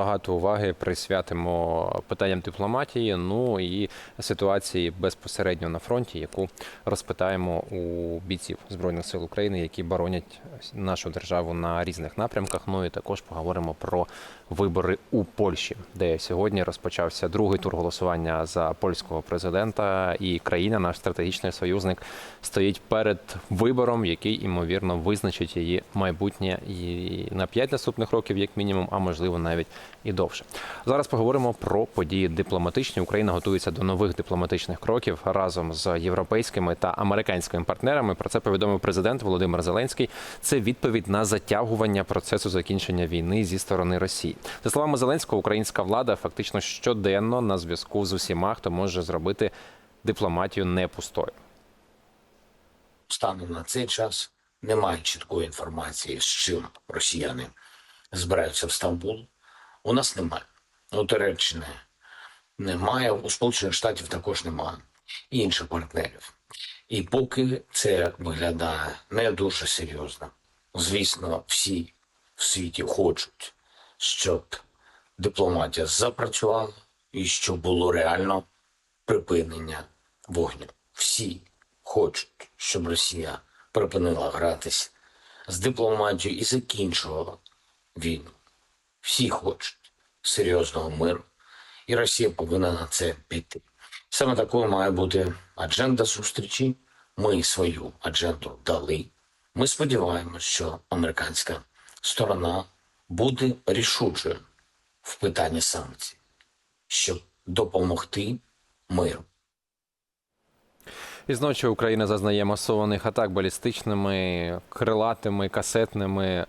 Багато уваги присвятимо питанням дипломатії, ну і ситуації безпосередньо на фронті, яку розпитаємо у бійців збройних сил України, які боронять нашу державу на різних напрямках. Ну і також поговоримо про вибори у Польщі, де сьогодні розпочався другий тур голосування за польського президента, і країна, наш стратегічний союзник, стоїть перед вибором, який ймовірно визначить її майбутнє і на 5 наступних років, як мінімум, а можливо навіть і довше. Зараз поговоримо про події дипломатичні. Україна готується до нових дипломатичних кроків разом з європейськими та американськими партнерами. Про це повідомив президент Володимир Зеленський. Це відповідь на затягування процесу закінчення війни зі сторони Росії. За словами Зеленського, українська влада фактично щоденно на зв'язку з усіма, хто може зробити дипломатію не пустою. станом на цей час немає чіткої інформації, з чим росіяни збираються в Стамбул. У нас немає. У Туреччини немає, у Сполучених Штатів також немає і інших партнерів. І поки це виглядає не дуже серйозно. Звісно, всі в світі хочуть, щоб дипломатія запрацювала і щоб було реально припинення вогню. Всі хочуть, щоб Росія припинила гратись з дипломатією і закінчувала війну. Всі хочуть серйозного миру, і Росія повинна на це піти. Саме такою має бути адженда зустрічі. Ми свою адженду дали. Ми сподіваємося, що американська сторона буде рішучою в питанні санкцій, щоб допомогти миру. І зночі Україна зазнає масованих атак балістичними, крилатими, касетними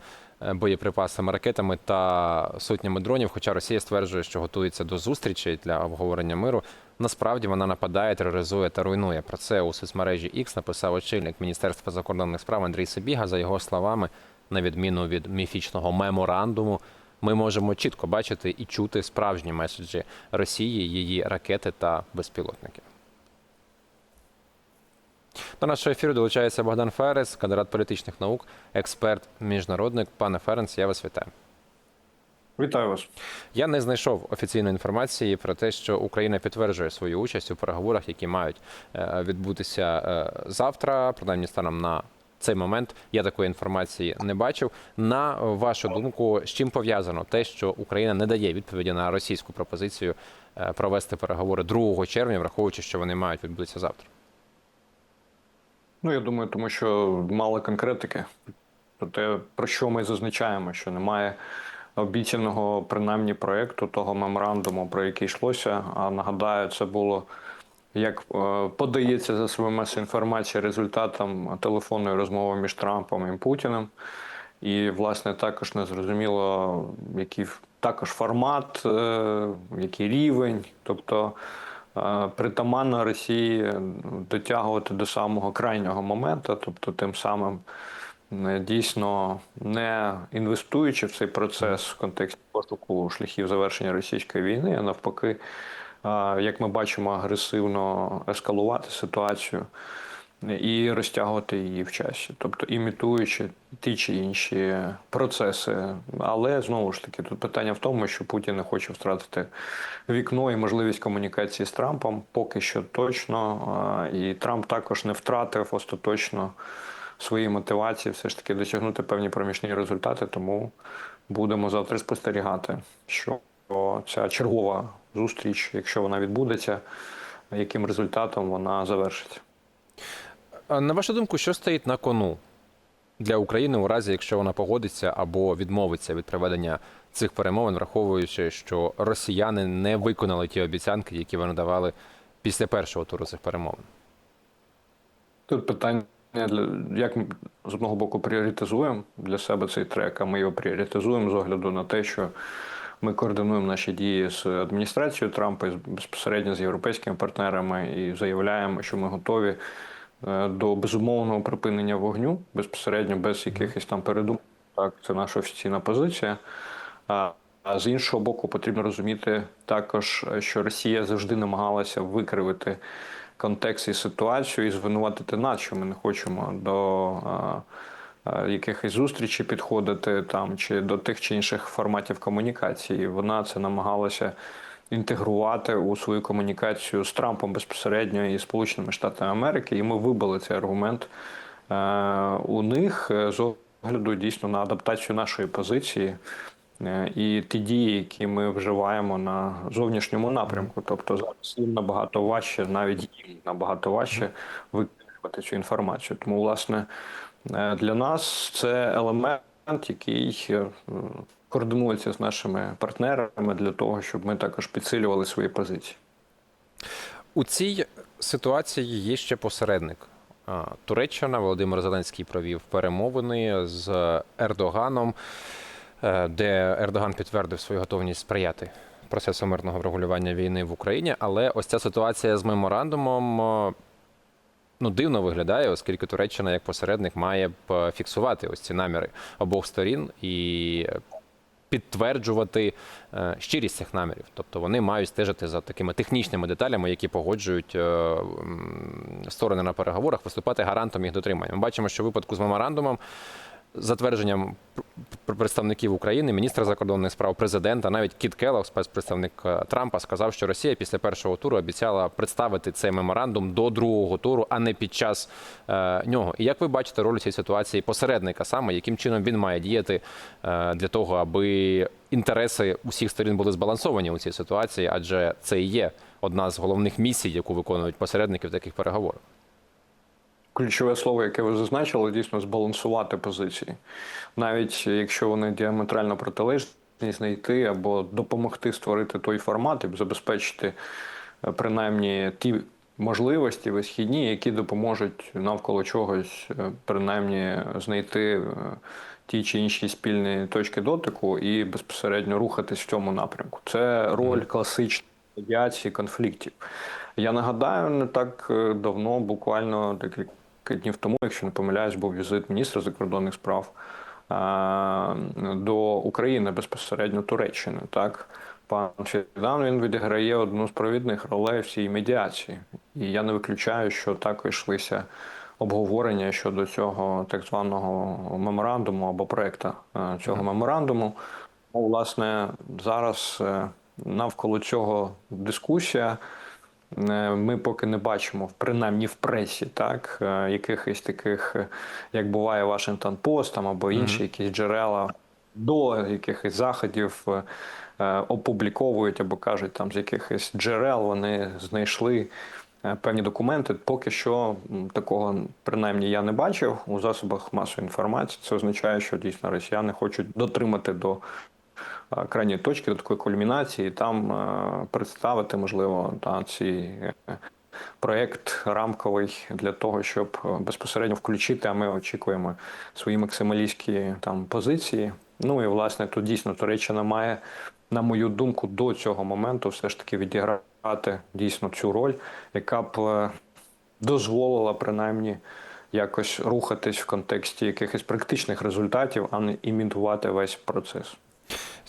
боєприпасами, ракетами та сотнями дронів. Хоча Росія стверджує, що готується до зустрічі для обговорення миру. Насправді вона нападає, тероризує та руйнує. Про це у соцмережі X написав очільник Міністерства закордонних справ Андрій Сибіга. За його словами, на відміну від міфічного меморандуму, ми можемо чітко бачити і чути справжні меседжі Росії, її ракети та безпілотники. До нашого ефіру долучається Богдан Ферес, кандидат політичних наук, експерт, міжнародник. Пане Ференц, я вас вітаю. Вітаю вас. Я не знайшов офіційної інформації про те, що Україна підтверджує свою участь у переговорах, які мають е, відбутися е, завтра, принаймні станом на цей момент. Я такої інформації не бачив. На вашу думку, з чим пов'язано те, що Україна не дає відповіді на російську пропозицію е, провести переговори 2 червня, враховуючи, що вони мають відбутися завтра? Ну я думаю, тому що мало конкретики. Про те, про що ми зазначаємо, що немає обіцяного принаймні проєкту того меморандуму, про який йшлося. А нагадаю, це було. Як е, подається за масою інформації результатом телефонної розмови між Трампом і Путіним, і, власне, також не зрозуміло, який також формат, е, який рівень, тобто притаманно Росії дотягувати до самого крайнього моменту, тобто тим самим е, дійсно не інвестуючи в цей процес в контексті пошуку шляхів завершення російської війни, а навпаки, як ми бачимо, агресивно ескалувати ситуацію і розтягувати її в часі, тобто імітуючи ті чи інші процеси. Але знову ж таки, тут питання в тому, що Путін не хоче втратити вікно і можливість комунікації з Трампом поки що точно. І Трамп також не втратив остаточно свої мотивації, все ж таки досягнути певні проміжні результати. Тому будемо завтра спостерігати, що ця чергова зустріч, якщо вона відбудеться, яким результатом вона завершиться. На вашу думку, що стоїть на кону для України у разі, якщо вона погодиться або відмовиться від проведення цих перемовин, враховуючи, що росіяни не виконали ті обіцянки, які вони давали після першого туру цих перемовин? Тут питання як ми з одного боку пріоритизуємо для себе цей трек, а ми його пріоритизуємо з огляду на те, що ми координуємо наші дії з адміністрацією Трампа і безпосередньо з європейськими партнерами і заявляємо, що ми готові до безумовного припинення вогню безпосередньо без якихось там передумов. Так, це наша офіційна позиція. А а з іншого боку, потрібно розуміти також, що Росія завжди намагалася викривити контекст і ситуацію і звинуватити нас, що ми не хочемо до а, е, якихось зустрічей підходити там чи до тих чи інших форматів комунікації. Вона це намагалася інтегрувати у свою комунікацію з Трампом безпосередньо і Сполученими Штатами Америки, і ми вибили цей аргумент е, у них е, з огляду дійсно на адаптацію нашої позиції. Е, І ті дії, які ми вживаємо на зовнішньому напрямку, тобто зараз їм набагато важче, навіть їм набагато важче виконувати цю інформацію. Тому, власне, для нас це елемент, який координується з нашими партнерами для того, щоб ми також підсилювали свої позиції. У цій ситуації є ще посередник. Туреччина Володимир Зеленський провів перемовини з Ердоганом, е, де Ердоган підтвердив свою готовність сприяти процесу мирного врегулювання війни в Україні. Але ось ця ситуація з меморандумом е, ну, дивно виглядає, оскільки Туреччина як посередник має б е, фіксувати ось ці наміри обох сторін і підтверджувати е, щирість цих намірів. Тобто вони мають стежити за такими технічними деталями, які погоджують е, сторони на переговорах, виступати гарантом їх дотримання. Ми бачимо, що в випадку з меморандумом. Затвердженням представників України, міністра закордонних справ, президента, навіть Кіт Келлог, спецпредставник е, Трампа, сказав, що Росія після першого туру обіцяла представити цей меморандум до другого туру, а не під час е, нього. І як ви бачите роль цій ситуації посередника саме, яким чином він має діяти е, для того, аби інтереси усіх сторін були збалансовані у цій ситуації, адже це і є одна з головних місій, яку виконують посередники в таких переговорах. Ключове слово, яке ви зазначили, дійсно збалансувати позиції. Навіть якщо вони діаметрально протилежні, знайти або допомогти створити той формат і забезпечити е, принаймні ті можливості висхідні, які допоможуть навколо чогось, е, принаймні знайти е, ті чи інші спільні точки дотику і безпосередньо рухатись в цьому напрямку. Це роль класичної медіації конфліктів. Я нагадаю, не так давно, буквально декілька днів тому, якщо не помиляюсь, був візит міністра закордонних справ до України безпосередньо Туреччини. Так, пан Фідан він відіграє одну з провідних ролей в цій медіації, і я не виключаю, що також йшлися обговорення щодо цього так званого меморандуму або проекту е, цього меморандуму. Ну, власне, зараз е, навколо цього дискусія. Е, Ми поки не бачимо, принаймні в пресі, так, е, якихось таких, е, як буває Вашингтон Пост там, або інші якісь джерела до якихось заходів опубліковують або кажуть, там з якихось джерел вони знайшли певні документи. Поки що такого принаймні я не бачив у засобах масової інформації. Це означає, що дійсно росіяни хочуть дотримати до крайньої точки, до такої кульмінації, і там е, представити, можливо, та, ці е, проєкт рамковий для того, щоб е, безпосередньо включити, а ми очікуємо свої максималістські там позиції. Ну і власне тут дійсно Туреччина має, на мою думку, до цього моменту все ж таки відіграти дійсно цю роль, яка б дозволила принаймні якось рухатись в контексті якихось практичних результатів, а не імітувати весь процес.